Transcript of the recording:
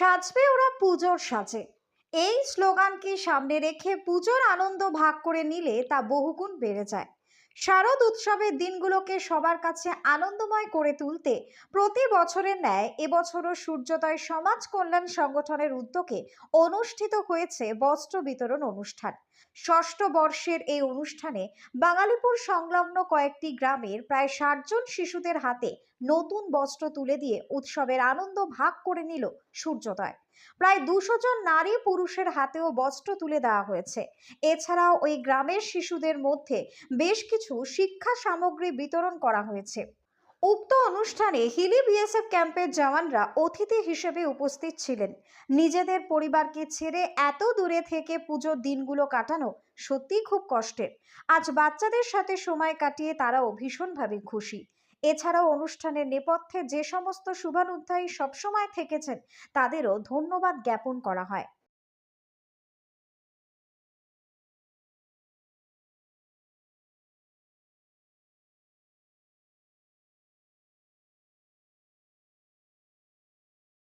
সাজবে ওরা পুজোর সাজে। এই স্লোগানকে সামনে রেখে পুজোর আনন্দ ভাগ করে নিলে তা বহুগুণ বেড়ে যায়। শারদ উৎসবের দিনগুলোকে সবার কাছে আনন্দময় করে তুলতে প্রতি বছরের ন্যায় এবছরও সূর্যোদয় সমাজ কল্যাণ সংগঠনের উদ্যোগে অনুষ্ঠিত হয়েছে বস্ত্র বিতরণ অনুষ্ঠান। ষষ্ঠ বর্ষের এই অনুষ্ঠানে বাঙালিপুর সংলগ্ন কয়েকটি গ্রামের প্রায় ষাট জন শিশুদের হাতে নতুন বস্ত্র তুলে দিয়ে উৎসবের আনন্দ ভাগ করে নিল সূর্যোদয়। প্রায় দুশো জন নারী পুরুষের হাতেও বস্ত্র তুলে দেওয়া হয়েছে। এছাড়াও ওই গ্রামের শিশুদের মধ্যে বেশ কিছু শিক্ষা সামগ্রী বিতরণ করা হয়েছে। উক্ত অনুষ্ঠানে হিলি বিএসএফ ক্যাম্পের জওয়ানরা অতিথি হিসেবে উপস্থিত ছিলেন। নিজেদের পরিবারকে ছেড়ে এত দূরে থেকে পুজোর দিনগুলো কাটানো সত্যিই খুব কষ্টের। আজ বাচ্চাদের সাথে সময় কাটিয়ে তারাও ভীষণভাবে খুশি। এছাড়াও অনুষ্ঠানের নেপথ্যে যে সমস্ত শুভানুধ্যায়ী সবসময় থেকেছেন, তাদেরও ধন্যবাদ জ্ঞাপন করা হয়।